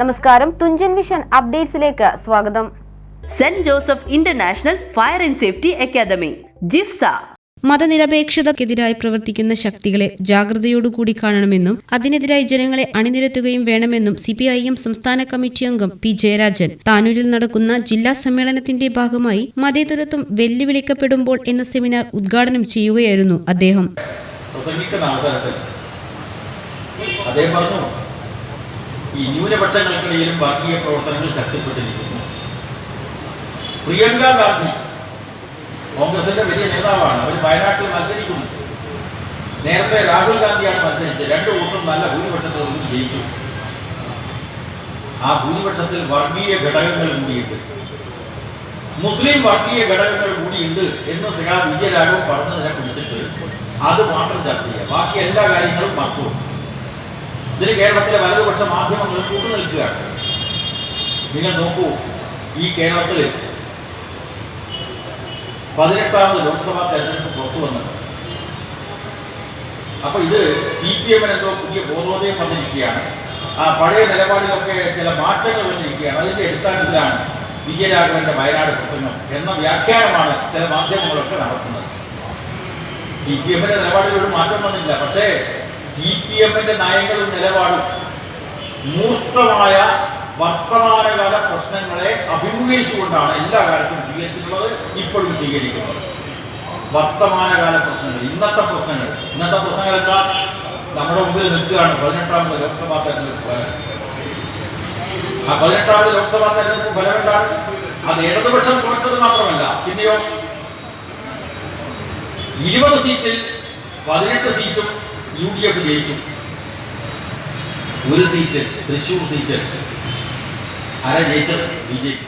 നമസ്കാരം. തുഞ്ചൻ വിഷൻ അപ്ഡേറ്റ്സിലേക്ക് സ്വാഗതം. Saint Joseph International Fire and Safety Academy JIFSA. മതനിരപേക്ഷതക്കെതിരായി പ്രവർത്തിക്കുന്ന ശക്തികളെ ജാഗ്രതയോടുകൂടി കാണണമെന്നും അതിനെതിരായി ജനങ്ങളെ അണിനിരത്തുകയും വേണമെന്നും സിപിഐഎം സംസ്ഥാന കമ്മിറ്റി അംഗം പി ജയരാജൻ. താനൂരിൽ നടക്കുന്ന ജില്ലാ സമ്മേളനത്തിന്റെ ഭാഗമായി മതേതരത്വം വെല്ലുവിളിക്കപ്പെടുമ്പോൾ എന്ന സെമിനാർ ഉദ്ഘാടനം ചെയ്യുകയായിരുന്നു അദ്ദേഹം പ്രസംഗിക്കുന്ന അവസരത്തിൽ അദ്ദേഹം പറഞ്ഞു ഈ ന്യൂനപക്ഷങ്ങൾക്കിടയിലും വർഗീയ പ്രവർത്തനങ്ങൾ ശക്തിപ്പെട്ടിരിക്കുന്നു പ്രിയങ്ക ഗാന്ധി കോൺഗ്രസിന്റെ വലിയ നേതാവാണ്. അവർ വയനാട്ടിൽ മത്സരിക്കുന്നു. നേരത്തെ രാഹുൽ ഗാന്ധിയാണ് മത്സരിച്ചത്. രണ്ടു വോട്ടും നല്ല ഭൂരിപക്ഷത്തിൽ നിന്ന് ജയിച്ചു. ആ ഭൂരിപക്ഷത്തിൽ വർഗീയ ഘടകങ്ങൾ കൂടിയുണ്ട്. മുസ്ലിം വർഗീയ ഘടകങ്ങൾ കൂടിയുണ്ട് എന്ന് ശ്രീ വിജയരാഘവൻ പറഞ്ഞതിനെ കുറിച്ചിട്ട് അത് മാത്രം ചർച്ച ചെയ്യാം. ബാക്കി എല്ലാ കാര്യങ്ങളും മറച്ചു ഇതിന് കേരളത്തിലെ വലതുപക്ഷ മാധ്യമങ്ങൾ കൂട്ടുനിൽക്കുകയാണ് നിങ്ങൾ നോക്കൂ ഈ കേരളത്തിൽ പതിനെട്ടാമത് ലോക്സഭാ തെരഞ്ഞെടുപ്പ് പുറത്തു വന്നത്. അപ്പൊ ഇത് സി പി എമ്മിന് എന്തോ പുതിയ ബോധോദയം വന്നിരിക്കുകയാണ്. ആ പഴയ നിലപാടിലൊക്കെ ചില മാറ്റങ്ങൾ വന്നിരിക്കുകയാണ്. അതിന്റെ അടിസ്ഥാനത്തിലാണ് വിജയരാഘവന്റെ വയനാട് പ്രസംഗം എന്ന വ്യാഖ്യാനമാണ് ചില മാധ്യമങ്ങളൊക്കെ നടത്തുന്നത്. സി പി എമ്മിന്റെ നിലപാടിലൊരു മാറ്റം വന്നില്ല. പക്ഷേ സി പി എമ്മിന്റെ നയങ്ങളും നിലപാടും മൂർത്തമായ വർത്തമാനകാല പ്രശ്നങ്ങളെ അഭിമുഖീകരിച്ചുകൊണ്ടാണ് എല്ലാ കാലത്തും സ്വീകരിച്ചിട്ടുള്ളത് ഇപ്പോഴും സ്വീകരിക്കുന്നത് വർത്തമാനകാല പ്രശ്നങ്ങൾ ഇന്നത്തെ പ്രശ്നങ്ങൾ. ഇന്നത്തെ പ്രശ്നങ്ങൾ എന്താ? നമ്മുടെ മുമ്പിൽ നിൽക്കുകയാണ് പതിനെട്ടാമത് ലോക്സഭാ തെരഞ്ഞെടുപ്പ് ആ പതിനെട്ടാമത് ലോക്സഭാ തെരഞ്ഞെടുപ്പ് ഫലം എന്താണ്? അത് ഇടതുപക്ഷം കുറച്ചത് മാത്രമല്ല പിന്നെയോ? ഇരുപത് സീറ്റിൽ പതിനെട്ട് സീറ്റും യു ഡി എഫ് ജയിച്ചു ഒരു സീറ്റ് തൃശൂർ സീറ്റ് ആരാ ജയിച്ചത്? B J P.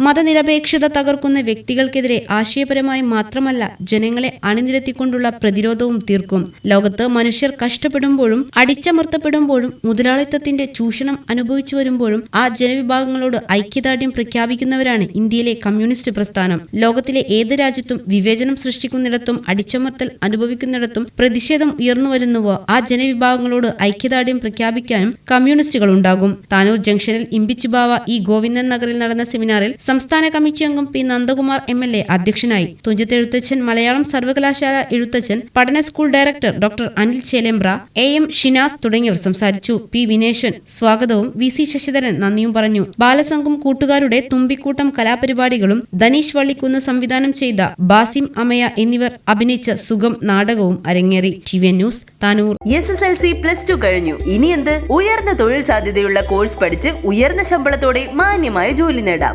മതനിരപേക്ഷത തകർക്കുന്ന വ്യക്തികൾക്കെതിരെ ആശയപരമായി മാത്രമല്ല ജനങ്ങളെ അണിനിരത്തിക്കൊണ്ടുള്ള പ്രതിരോധവും തീർക്കും. ലോകത്ത് മനുഷ്യർ കഷ്ടപ്പെടുമ്പോഴും അടിച്ചമർത്തപ്പെടുമ്പോഴും മുതലാളിത്തത്തിന്റെ ചൂഷണം അനുഭവിച്ചു വരുമ്പോഴും ആ ജനവിഭാഗങ്ങളോട് ഐക്യദാർഢ്യം പ്രഖ്യാപിക്കുന്നവരാണ് ഇന്ത്യയിലെ കമ്മ്യൂണിസ്റ്റ് പ്രസ്ഥാനം. ലോകത്തിലെ ഏത് രാജ്യത്തും വിവേചനം സൃഷ്ടിക്കുന്നിടത്തും അടിച്ചമർത്തൽ അനുഭവിക്കുന്നിടത്തും പ്രതിഷേധം ഉയർന്നു വരുന്നുവോ ആ ജനവിഭാഗങ്ങളോട് ഐക്യദാർഢ്യം പ്രഖ്യാപിക്കാനും കമ്മ്യൂണിസ്റ്റുകൾ ഉണ്ടാകും. താനൂർ ജംഗ്ഷനിൽ ഇമ്പിച്ചുബാവ ഇ ഗോവിന്ദൻ നഗറിൽ നടന്ന സെമിനാറിൽ സംസ്ഥാന കമ്മിറ്റി അംഗം P Nandakumar M L A അധ്യക്ഷനായി. തുഞ്ചത്ത് എഴുത്തച്ഛൻ മലയാളം സർവകലാശാല എഴുത്തച്ഛൻ പഠന school director doctor Anil Chelembra A M Shinas തുടങ്ങിയവർ സംസാരിച്ചു. പി വിനേശൻ സ്വാഗതവും. വി സി ശശിധരൻ നന്ദിയും പറഞ്ഞു. ബാലസംഘം കൂട്ടുകാരുടെ തുമ്പിക്കൂട്ടം കലാപരിപാടികളും ധനീഷ് വള്ളിക്കുന്ന് സംവിധാനം ചെയ്ത ബാസിം അമയ എന്നിവർ അഭിനയിച്ച സുഖം നാടകവും അരങ്ങേറി. T V news Tanur. S S L C plus two കഴിഞ്ഞു. ഇനി എന്ത്? ഉയർന്ന തൊഴിൽ സാധ്യതയുള്ള കോഴ്സ് പഠിച്ച് ഉയർന്ന ശമ്പളത്തോടെ മാന്യമായ ജോലി നേടാം.